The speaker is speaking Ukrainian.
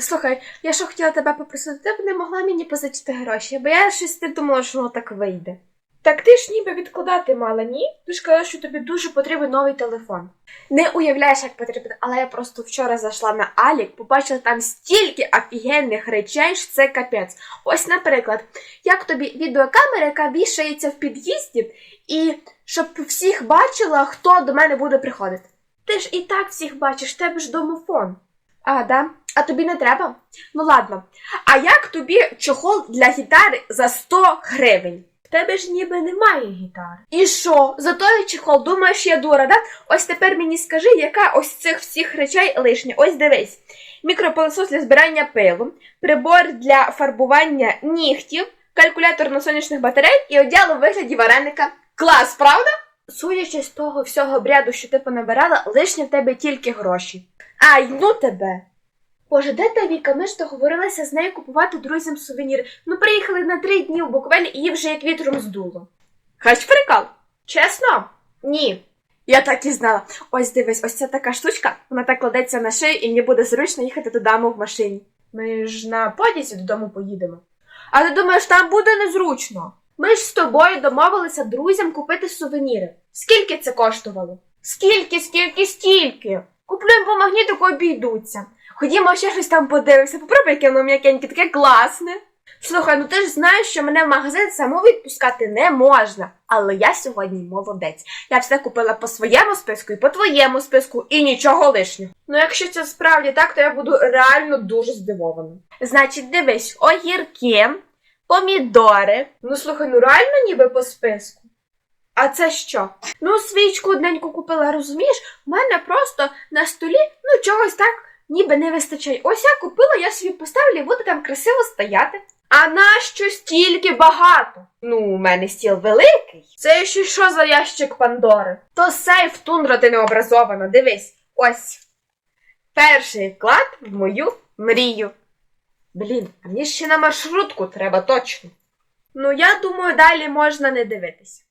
Слухай, я що хотіла тебе попросити, ти б не могла мені позичити гроші, бо я щось не думала, що воно так вийде. Так ти ж ніби відкладати мала, ні? Ти ж казала, що тобі дуже потрібен новий телефон. Не уявляєш, як потрібен, але я просто вчора зайшла на Алік, побачила там стільки офігенних речей, що це капець. Ось, наприклад, як тобі відеокамера, яка вішається в під'їзді, і щоб всіх бачила, хто до мене буде приходити. Ти ж і так всіх бачиш, тебе ж домофон. А, да? А тобі не треба? Ну ладно. А як тобі чохол для гітари за 100 гривень? В тебе ж ніби немає гітари. І що? За той чехол, думаєш, я дура, да? Ось тепер мені скажи, яка ось цих всіх речей лишня. Ось дивись. Мікропилосос для збирання пилу, прибор для фарбування нігтів, калькулятор на сонячних батарей і одяг у вигляді вареника. Клас, правда? Судячи з того всього бряду, що ти понабирала, лишні в тебе тільки гроші. Ай, ну тебе. Боже, де та Віка? Ми ж договорилися з нею купувати друзям сувеніри. Ну, приїхали на три дні в Буковель і її вже як вітром здуло. Хач прикол? Чесно? Ні. Я так і знала. Ось дивись, ось ця така штучка, вона так кладеться на шию, і мені буде зручно їхати додому в машині. Ми ж на подязі додому поїдемо. А ти думаєш, там буде незручно? Ми ж з тобою домовилися друзям купити сувеніри. Скільки це коштувало? Скільки, скільки, стільки? Куплюємо по магнітику, обійдуться. Ходімо ще щось там подивимося, попробуй, яке воно м'якеньке, таке класне. Слухай, ну ти ж знаєш, що мене в магазин саму відпускати не можна. Але я сьогодні молодець. Я все купила по своєму списку і по твоєму списку, і нічого лишнього. Ну, якщо це справді так, то я буду реально дуже здивована. Значить, дивись, огірки, помідори. Ну слухай, ну реально ніби по списку. А це що? Ну, свічку одненьку купила, розумієш? У мене просто на столі, ну, чогось так ніби не вистачає. Ось я купила, я собі поставлю і буде там красиво стояти. А нащо стільки багато? Ну, у мене стіл великий. Це ще що за ящик Пандори? То сейф тундра ти необразована. Дивись, ось. Перший вклад в мою мрію. Блін, а мені ще на маршрутку треба точно. Ну, я думаю, далі можна не дивитися.